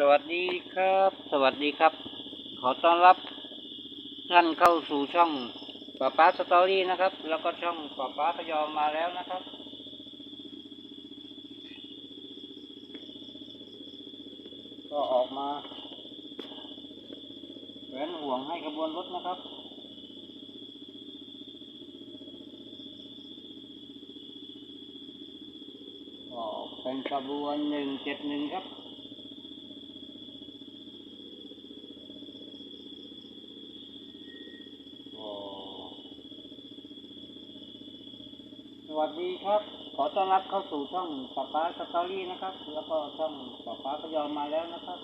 สวัสดีครับ สวัสดีครับ ขอต้อนรับท่านเข้าสู่ช่องป้าป้าสตอรี่นะครับ แล้วก็ช่องป้าป้าพยอมมาแล้วนะครับ ก็ออกมาแหวนห่วงให้ขบวนรถนะครับก็เป็นขบวนหนึ่งเจ็ดหนึ่งครับ โอ้ส วัสดีครับ ขอต้อนรับเข้าสู่ช่องป้าป้าสตอรี่นะครับ แล้วก็ช่องป้าป้าพยอมมาแล้วนะครับ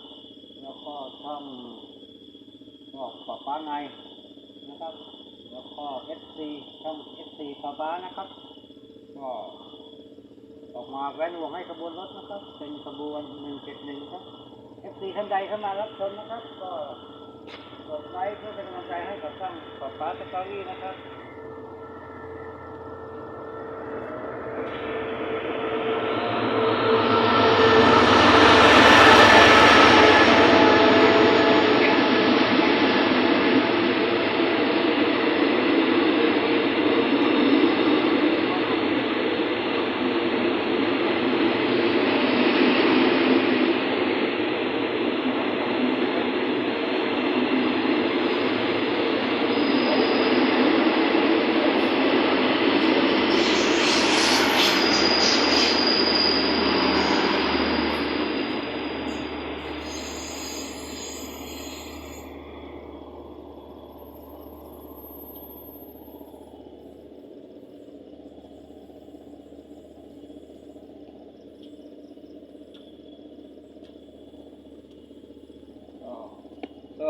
แล้วก็ช่องก็ป้าป้าในนะครับ แล้วก็เอฟซีช่องเอฟซีป้าป้านะครับ ก็ออกมาแว้นวงให้ขบวนรถนะครับ เป็นขบวนหนึ่งเจ็ดหนึ่งครับเอฟซีท่านใดเข้ามารับชมนะครับ ก็กดไลค์เพื่อเป็นกำลังใจให้กับช่องป๊าป๊าสตอรี่นะครับ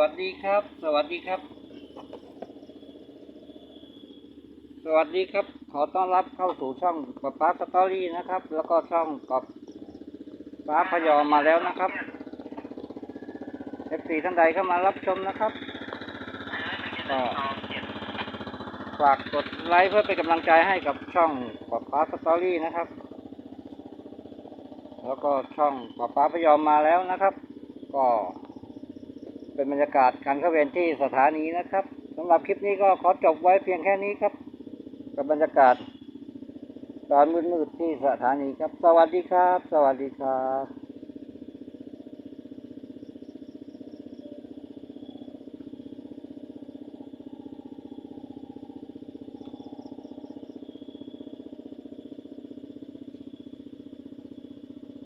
วัสดีครับ สวัสดีครับ สวัสดีครับ ขอต้อนรับเข้าสู่ช่องป๊าป๊าสตอรี่นะครับ แล้วก็ช่องกับป้าพยอมมาแล้วนะครับเอฟซีท่านใดเข้ามารับชมนะครับก็ฝากกดไลค์เพื่อเป็นกำลังใจให้กับช่องป๊าป๊าสตอรี่นะครับ แล้วก็ช่องป๊าป๊าพยอมมาแล้วนะครับ ก็ เป็นบรรยากาศการเข้าเวรที่สถานีนะครับสำหรับคลิปนี้ก็ขอจบไว้เพียงแค่นี้ครับ กับบรรยากาศตอนมืดๆที่สถานีครับ สวัสดีครับ สวัสดีครับ